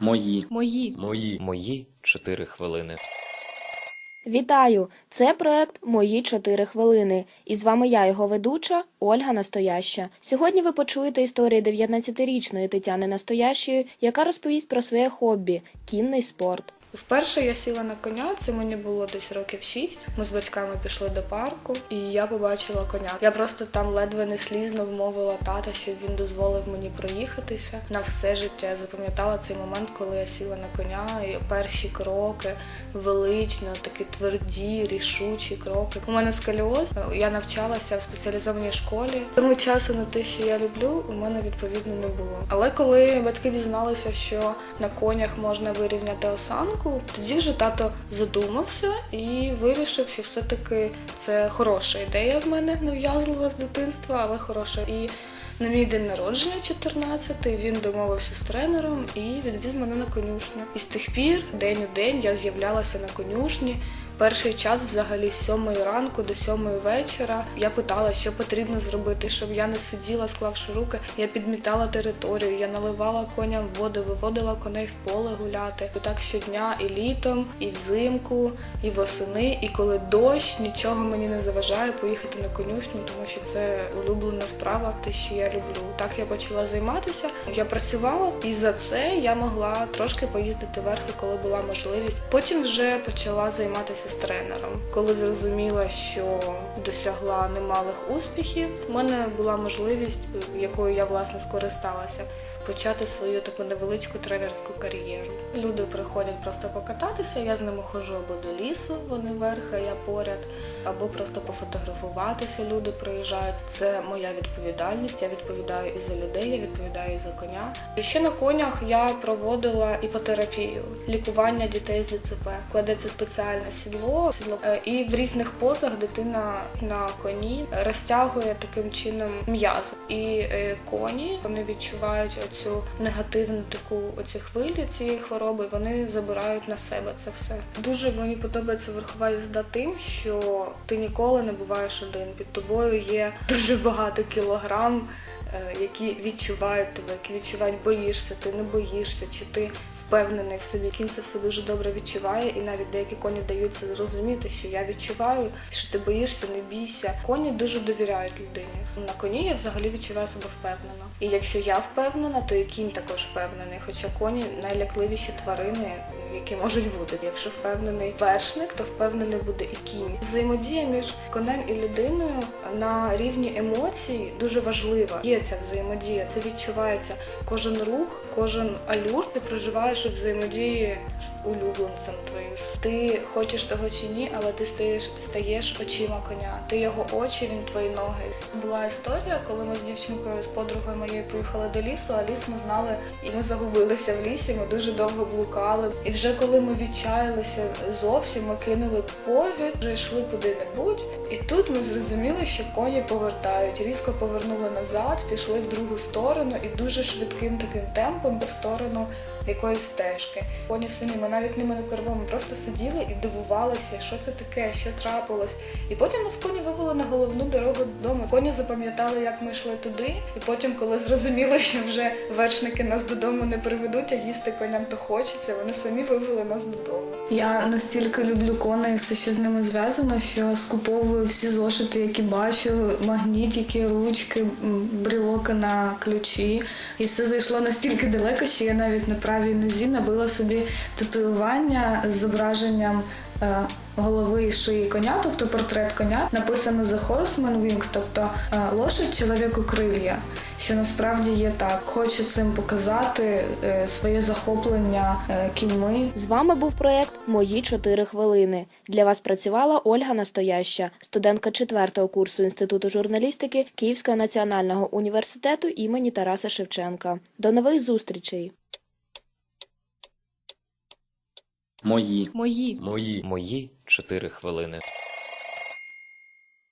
Мої. Мої. Мої. Мої 4 хвилини. Вітаю! Це проект Мої 4 хвилини. І з вами я, його ведуча Ольга Настояща. Сьогодні ви почуєте історію 19-річної Тетяни Настоящої, яка розповість про своє хобі кінний спорт. Вперше я сіла на коня, це мені було десь років 6. Ми з батьками пішли до парку, і я побачила коня. Я просто там ледве не слізно вмовила тата, щоб він дозволив мені проїхатися на все життя. Я запам'ятала цей момент, коли я сіла на коня, і перші кроки величні, такі тверді, рішучі кроки. У мене сколіоз, я навчалася в спеціалізованій школі. Тому часу на те, що я люблю, у мене відповідно не було. Але коли батьки дізналися, що на конях можна вирівняти осанку, тоді вже тато задумався і вирішив, що все-таки це хороша ідея в мене нав'язлива з дитинства, але хороша. І на мій день народження, 14-й, він домовився з тренером і відвіз мене на конюшню. І з тих пір, день у день, я з'являлася на конюшні. Перший час взагалі з 7 ранку до 7 вечора я питала, що потрібно зробити, щоб я не сиділа, склавши руки. Я підмітала територію, я наливала коням воду, виводила коней в поле гуляти. І так щодня і літом, і взимку, і восени. І коли дощ, нічого мені не заважає поїхати на конюшню, тому що це улюблена справа, те, що я люблю. Так я почала займатися. Я працювала, і за це я могла трошки поїздити верхи, коли була можливість. Потім вже почала займатися з тренером. Коли зрозуміла, що досягла немалих успіхів, у мене була можливість, якою я власне скористалася. Почати свою таку невеличку тренерську кар'єру. Люди приходять просто покататися, я з ними ходжу або до лісу, вони верха, я поряд, або просто пофотографуватися. Люди приїжджають. Це моя відповідальність. Я відповідаю і за людей, я відповідаю і за коня. І ще на конях я проводила іпотерапію, лікування дітей з ДЦП. Кладеться спеціальне сідло, сідло е, і в різних позах дитина на коні розтягує таким чином м'язи. І е, коні вони відчувають оцю негативну таку оці хвилі цієї хвороби. Вони забирають на себе це все. Дуже мені подобається верхова їзда тим, що ти ніколи не буваєш один. Під тобою є дуже багато кілограм. Е, Які відчувають тебе, які відчувають, боїшся, ти не боїшся, чи ти впевнений в собі. Кінь це все дуже добре відчуває, і навіть деякі коні даються зрозуміти, що я відчуваю, що ти боїшся, не бійся. Коні дуже довіряють людині. На коні я взагалі відчуваю себе впевнено. І якщо я впевнена, то і кінь також впевнений. Хоча коні найлякливіші тварини, які можуть бути. Якщо впевнений вершник, то впевнений буде і кінь. Взаємодія між конем і людиною на рівні емоцій дуже важлива. Є ця взаємодія, це відчувається кожен рух, кожен алюр. Ти проживаєш у взаємодії з улюбленцем твоїм. Ти хочеш того чи ні, але ти стаєш стаєш очима коня. Ти його очі, він твої ноги. Була історія, коли ми з дівчинкою з подругою моєю поїхали до лісу, а ліс ми знали, і ми загубилися в лісі. Ми дуже довго блукали. І вже коли ми відчаялися зовсім, ми кинули повід, вже йшли куди-небудь. І тут ми зрозуміли, що коні повертають. Різко повернули назад, пішли в другу сторону і дуже швидким таким темпом в сторону якоїсь стежки. Коні самі, ми навіть ними не керували, ми просто сиділи і дивувалися, що це таке, що трапилось. І потім нас коні вивели на головну дорогу додому. Коні запам'ятали, як ми йшли туди. І потім, коли зрозуміли, що вже вершники нас додому не приведуть, а їсти коням то хочеться, вони самі вивели нас додому. Я настільки люблю коней, все, що з ними зв'язано, що скуповую всі зошити, які бачу, магнітики, ручки, брілоки на ключі. І все зайшло настільки далеко, що я навіть на правій нозі набила собі татуювання з зображенням е, голови і шиї коня, тобто портрет коня. Написано The Horseman Wings, тобто е, лошадь чоловіку крилья. Що насправді є так. Хочу цим показати е, своє захоплення е, кіньми. З вами був проект Мої 4 хвилини. Для вас працювала Ольга Настояща, студентка 4 курсу Інституту журналістики Київського національного університету імені Тараса Шевченка. До нових зустрічей! Мої. Мої. Мої. Мої 4 хвилини.